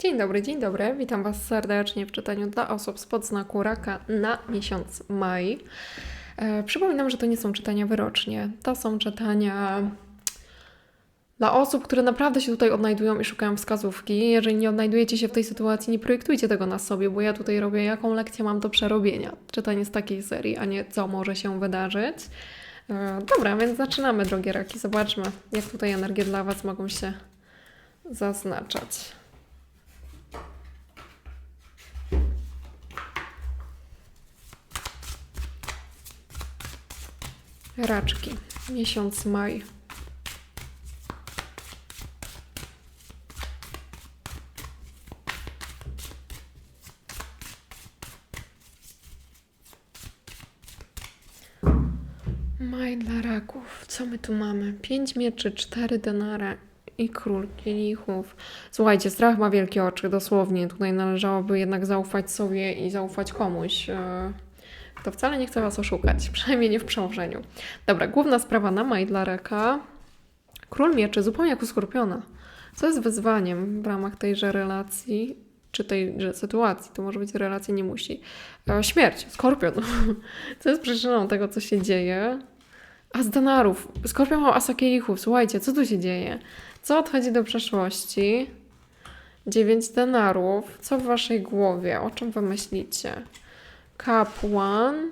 Dzień dobry, dzień dobry. Witam Was serdecznie w czytaniu dla osób spod znaku raka na miesiąc maj. E, przypominam, że to nie są czytania wyrocznie. To są czytania dla osób, które naprawdę się tutaj odnajdują i szukają wskazówki. Jeżeli nie odnajdujecie się w tej sytuacji, nie projektujcie tego na sobie, bo ja tutaj robię, jaką lekcję mam do przerobienia. Czytanie z takiej serii, a nie co może się wydarzyć. E, dobra, więc zaczynamy, drogie raki. Zobaczmy, jak tutaj energie dla Was mogą się zaznaczać. Raczki. Miesiąc maj. Maj dla raków. Co my tu mamy? Pięć mieczy, cztery denara i król kielichów. Słuchajcie, strach ma wielkie oczy, dosłownie. Tutaj należałoby jednak zaufać sobie i zaufać komuś. To wcale nie chce Was oszukać, przynajmniej nie w przełożeniu. Dobra, główna sprawa na maj dla raka. Król mieczy, zupełnie jak u Skorpiona. Co jest wyzwaniem w ramach tejże relacji, czy tejże sytuacji? To może być relacja, nie musi. E, Śmierć, Skorpion. Co jest przyczyną tego, co się dzieje? As denarów. Skorpion ma asa kielichów. Słuchajcie, co tu się dzieje? Co odchodzi do przeszłości? Dziewięć denarów. Co w waszej głowie? O czym wy myślicie? Kapłan.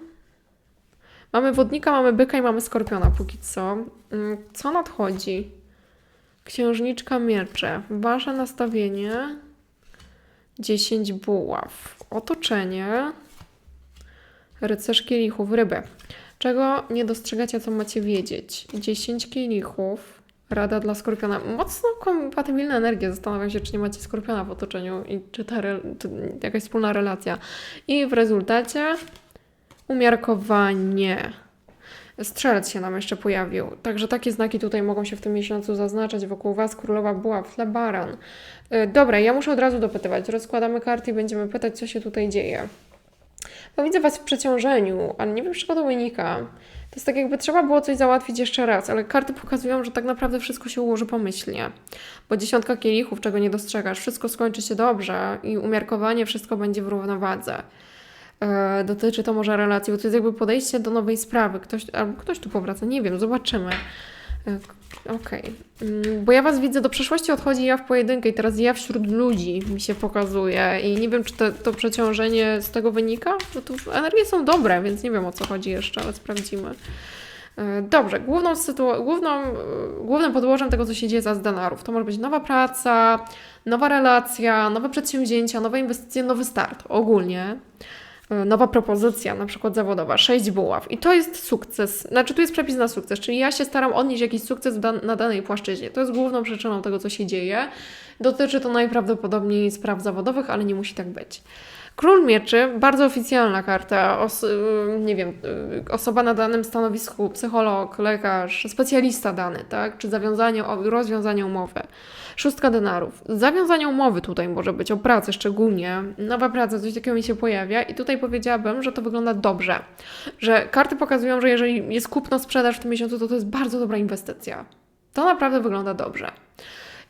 Mamy wodnika, mamy byka i mamy skorpiona póki co. Mm, Co nadchodzi? Księżniczka miecze. Wasze nastawienie. 10 buław. Otoczenie. Rycerz kielichów. Ryby. Czego nie dostrzegacie, co macie wiedzieć? 10 kielichów. Rada dla skorpiona. Mocno kompatybilna energia. Zastanawiam się, czy nie macie skorpiona w otoczeniu i czy ta re- to jakaś wspólna relacja. I w rezultacie umiarkowanie. Strzelec się nam jeszcze pojawił. Także takie znaki tutaj mogą się w tym miesiącu zaznaczać wokół Was. Królowa była flebaran. Yy, Dobra, ja muszę od razu dopytywać. Rozkładamy karty i będziemy pytać, co się tutaj dzieje. Bo widzę Was w przeciążeniu, ale nie wiem, z czego to wynika. To jest tak, jakby trzeba było coś załatwić jeszcze raz, ale karty pokazują, że tak naprawdę wszystko się ułoży pomyślnie. Bo dziesiątka kielichów, czego nie dostrzegasz, wszystko skończy się dobrze i umiarkowanie wszystko będzie w równowadze. E, dotyczy to może relacji, bo to jest jakby podejście do nowej sprawy. Ktoś, albo ktoś tu powraca, nie wiem, zobaczymy. E, Okej. Mm, Bo ja Was widzę, do przeszłości odchodzi ja w pojedynkę i teraz ja wśród ludzi mi się pokazuje i nie wiem, czy to, to przeciążenie z tego wynika, bo tu energie są dobre, więc nie wiem o co chodzi jeszcze, ale sprawdzimy. E, Dobrze, główną główną, e, głównym podłożem tego, co się dzieje za denarów, to może być nowa praca, nowa relacja, nowe przedsięwzięcia, nowe inwestycje, nowy start ogólnie. E, Nowa propozycja, na przykład zawodowa, 6 buław. I to jest sukces. Znaczy, tu jest przepis na sukces, czyli ja się staram odnieść jakiś sukces dan- na danej płaszczyźnie. To jest główną przyczyną tego, co się dzieje. Dotyczy to najprawdopodobniej spraw zawodowych, ale nie musi tak być. Król Mieczy, bardzo oficjalna karta, os- y, nie wiem, y, osoba na danym stanowisku, psycholog, lekarz, specjalista dany, tak? Czy zawiązanie, rozwiązanie umowy. Szóstka denarów. Zawiązanie umowy tutaj może być, o pracę szczególnie. Nowa praca, coś takiego mi się pojawia i tutaj powiedziałabym, że to wygląda dobrze. Że karty pokazują, że jeżeli jest kupno-sprzedaż w tym miesiącu, to to jest bardzo dobra inwestycja. To naprawdę wygląda dobrze.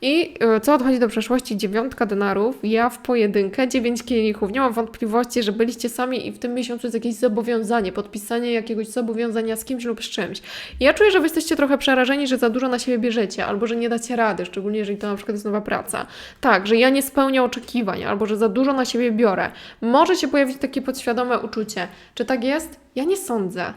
I y, co odchodzi do przeszłości? Dziewiątka denarów, ja w pojedynkę, dziewięć kielichów. Nie mam wątpliwości, że byliście sami i w tym miesiącu jest jakieś zobowiązanie, podpisanie jakiegoś zobowiązania z kimś lub z czymś. Ja czuję, że wy jesteście trochę przerażeni, że za dużo na siebie bierzecie, albo że nie dacie rady, szczególnie jeżeli to na przykład jest nowa praca. Tak, że ja nie spełniam oczekiwań, albo że za dużo na siebie biorę. Może się pojawić takie podświadome uczucie. Czy tak jest? Ja nie sądzę.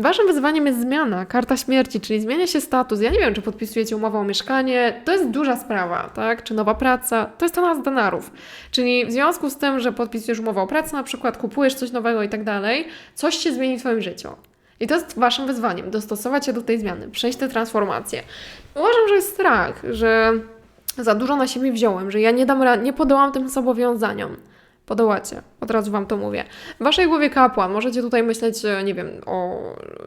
Waszym wyzwaniem jest zmiana, karta śmierci, czyli zmienia się status. Ja nie wiem, czy podpisujecie umowę o mieszkanie, to jest duża sprawa, tak? Czy nowa praca, to jest to nas denarów. Czyli w związku z tym, że podpisujesz umowę o pracę, na przykład kupujesz coś nowego i tak dalej, coś się zmieni w Twoim życiu. I to jest Waszym wyzwaniem, dostosować się do tej zmiany, przejść tę transformację. Uważam, że jest strach, że za dużo na siebie wziąłem, że ja nie dam nie podołam tym zobowiązaniom. Podołacie, od razu Wam to mówię. W Waszej głowie kapłan, możecie tutaj myśleć, e, nie wiem, o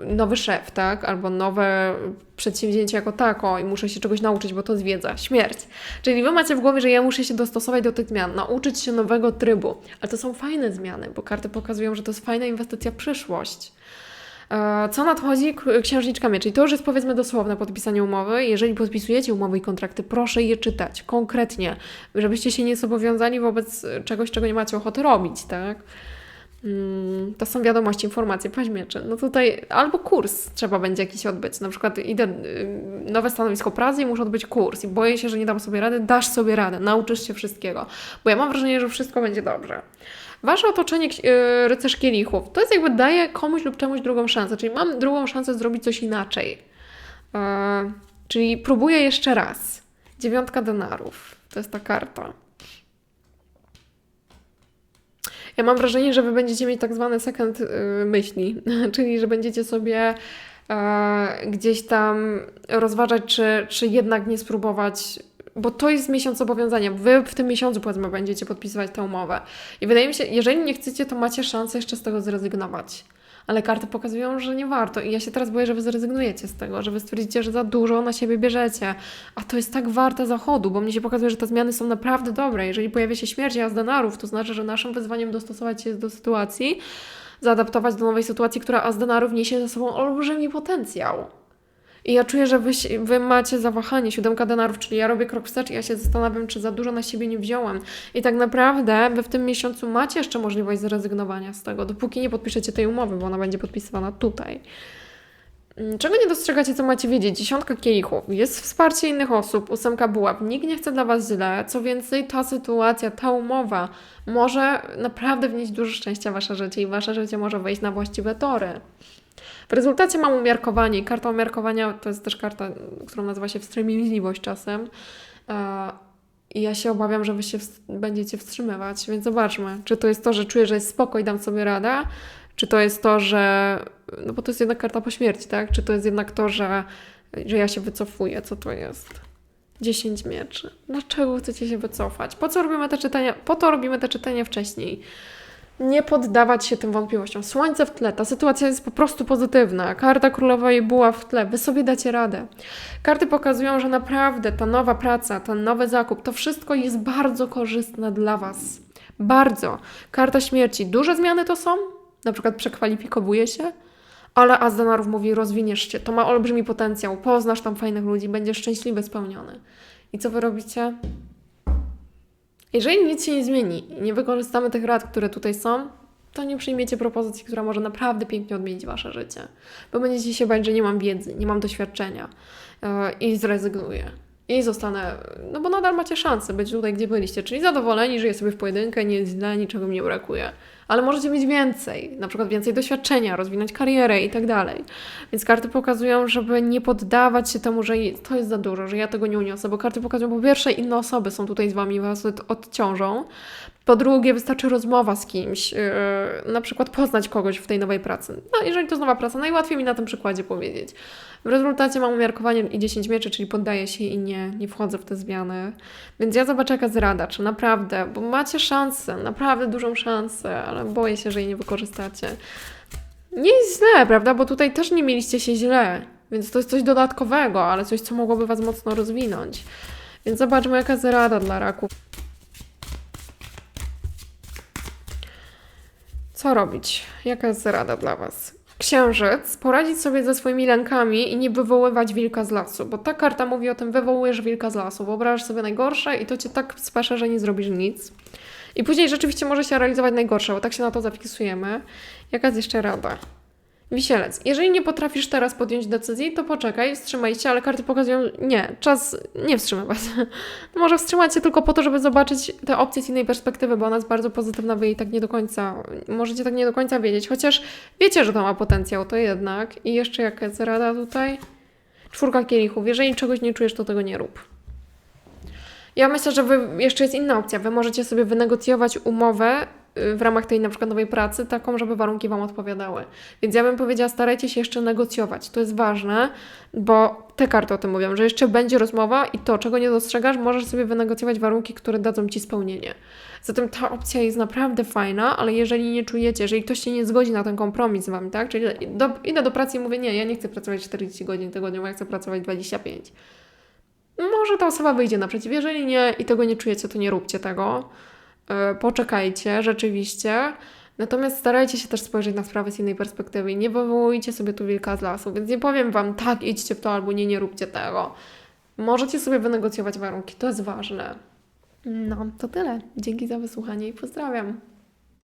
nowy szef, tak? Albo nowe przedsięwzięcie jako tako i muszę się czegoś nauczyć, bo to jest wiedza, śmierć. Czyli Wy macie w głowie, że ja muszę się dostosować do tych zmian, nauczyć się nowego trybu. Ale to są fajne zmiany, bo karty pokazują, że to jest fajna inwestycja w przyszłość. E, Co nadchodzi? Księżniczka mieczy. I to już jest powiedzmy dosłowne podpisanie umowy. Jeżeli podpisujecie umowy i kontrakty, proszę je czytać konkretnie, żebyście się nie zobowiązali wobec czegoś, czego nie macie ochoty robić, tak? Mm, To są wiadomości, informacje, paź mieczy. No tutaj albo kurs trzeba będzie jakiś odbyć. Na przykład idę y, nowe stanowisko pracy i muszę odbyć kurs i boję się, że nie dam sobie rady. Dasz sobie radę, nauczysz się wszystkiego. Bo ja mam wrażenie, że wszystko będzie dobrze. Wasze otoczenie y, rycerz kielichów, to jest jakby daje komuś lub czemuś drugą szansę, czyli mam drugą szansę zrobić coś inaczej. E, czyli próbuję jeszcze raz. Dziewiątka denarów, to jest ta karta. Ja mam wrażenie, że wy będziecie mieć tak zwane second y, myśli, czyli że będziecie sobie e, gdzieś tam rozważać, czy, czy jednak nie spróbować, bo to jest miesiąc zobowiązania. Wy w tym miesiącu powiedzmy będziecie podpisywać tę umowę. I wydaje mi się, jeżeli nie chcecie, to macie szansę jeszcze z tego zrezygnować. Ale karty pokazują, że nie warto. I ja się teraz boję, że wy zrezygnujecie z tego, że wy stwierdzicie, że za dużo na siebie bierzecie. A to jest tak warte zachodu, bo mnie się pokazuje, że te zmiany są naprawdę dobre. Jeżeli pojawia się śmierć Azdenarów, to znaczy, że naszym wyzwaniem dostosować się do sytuacji, zaadaptować do nowej sytuacji, która Azdenarów niesie ze sobą olbrzymi potencjał. I ja czuję, że wy, wy macie zawahanie, siódemka denarów, czyli ja robię krok wstecz i ja się zastanawiam, czy za dużo na siebie nie wziąłem. I tak naprawdę wy w tym miesiącu macie jeszcze możliwość zrezygnowania z tego, dopóki nie podpiszecie tej umowy, bo ona będzie podpisywana tutaj. Mm, Czego nie dostrzegacie, co macie wiedzieć? Dziesiątka kielichów, jest wsparcie innych osób, ósemka buław, nikt nie chce dla Was źle. Co więcej, ta sytuacja, ta umowa może naprawdę wnieść dużo szczęścia w Wasze życie i Wasze życie może wejść na właściwe tory. W rezultacie mam umiarkowanie i karta umiarkowania to jest też karta, którą nazywa się wstrzemięźliwość czasem. E, I ja się obawiam, że Wy się będziecie wstrzymywać, więc zobaczmy, czy to jest to, że czuję, że jest spoko i dam sobie radę, czy to jest to, że. No bo to jest jednak karta po śmierci, tak? Czy to jest jednak to, że, że ja się wycofuję? Co to jest? 10 mieczy. Dlaczego chcecie się wycofać? Po co robimy te czytania? Po to robimy te czytania wcześniej. Nie poddawać się tym wątpliwościom. Słońce w tle, ta sytuacja jest po prostu pozytywna. Karta królowej była w tle, wy sobie dacie radę. Karty pokazują, że naprawdę ta nowa praca, ten nowy zakup, to wszystko jest bardzo korzystne dla Was. Bardzo. Karta śmierci. Duże zmiany to są, na przykład przekwalifikowuje się, ale As mówi, rozwiniesz się, to ma olbrzymi potencjał, poznasz tam fajnych ludzi, będziesz szczęśliwy, spełniony. I co wy robicie? Jeżeli nic się nie zmieni i nie wykorzystamy tych rad, które tutaj są, to nie przyjmiecie propozycji, która może naprawdę pięknie odmienić wasze życie. Bo będziecie się bać, że nie mam wiedzy, nie mam doświadczenia yy, i zrezygnuję. I zostanę, no bo nadal macie szansę być tutaj, gdzie byliście, czyli zadowoleni, żyję sobie w pojedynkę, nie jest źle, niczego mi nie brakuje. Ale możecie mieć więcej, na przykład więcej doświadczenia, rozwinąć karierę i tak dalej. Więc karty pokazują, żeby nie poddawać się temu, że to jest za dużo, że ja tego nie uniosę, bo karty pokazują, po pierwsze, inne osoby są tutaj z Wami, Was od- odciążą. Po drugie, wystarczy rozmowa z kimś, yy, na przykład poznać kogoś w tej nowej pracy. No, jeżeli to jest nowa praca, najłatwiej mi na tym przykładzie powiedzieć. W rezultacie mam umiarkowanie i 10 mieczy, czyli poddaję się i nie, nie wchodzę w te zmiany. Więc ja zobaczę, jaka jest rada, czy naprawdę, bo macie szansę, naprawdę dużą szansę, ale boję się, że jej nie wykorzystacie. Nie jest źle, prawda? Bo tutaj też nie mieliście się źle, więc to jest coś dodatkowego, ale coś, co mogłoby Was mocno rozwinąć. Więc zobaczmy, jaka jest rada dla raków. Co robić? Jaka jest rada dla Was? Księżyc, poradzić sobie ze swoimi lękami i nie wywoływać wilka z lasu, bo ta karta mówi o tym, wywołujesz wilka z lasu, wyobrażasz sobie najgorsze i to cię tak spesze, że nie zrobisz nic. I później rzeczywiście może się realizować najgorsze, bo tak się na to zafiksujemy. Jaka jest jeszcze rada? Wisielec. Jeżeli nie potrafisz teraz podjąć decyzji, to poczekaj, wstrzymaj się, ale karty pokazują, nie, czas nie wstrzymywać. Może wstrzymać się tylko po to, żeby zobaczyć te opcje z innej perspektywy, bo ona jest bardzo pozytywna, wy jej tak nie do końca, możecie tak nie do końca wiedzieć, chociaż wiecie, że to ma potencjał, to jednak. I jeszcze jaka jest rada tutaj? Czwórka kielichów. Jeżeli czegoś nie czujesz, to tego nie rób. Ja myślę, że wy, jeszcze jest inna opcja. Wy możecie sobie wynegocjować umowę w ramach tej na przykład nowej pracy, taką, żeby warunki Wam odpowiadały. Więc ja bym powiedziała, starajcie się jeszcze negocjować. To jest ważne, bo te karty o tym mówią, że jeszcze będzie rozmowa i to, czego nie dostrzegasz, możesz sobie wynegocjować warunki, które dadzą Ci spełnienie. Zatem ta opcja jest naprawdę fajna, ale jeżeli nie czujecie, jeżeli ktoś się nie zgodzi na ten kompromis z Wami, tak? Czyli do, idę do pracy i mówię, nie, ja nie chcę pracować 40 godzin tygodniowo, ja chcę pracować 25 może ta osoba wyjdzie naprzeciw. Jeżeli nie i tego nie czujecie, to nie róbcie tego. Yy, Poczekajcie, rzeczywiście. Natomiast starajcie się też spojrzeć na sprawę z innej perspektywy i nie wywołujcie sobie tu wilka z lasu, więc nie powiem Wam tak, idźcie w to albo nie, nie róbcie tego. Możecie sobie wynegocjować warunki, to jest ważne. No, to tyle. Dzięki za wysłuchanie i pozdrawiam.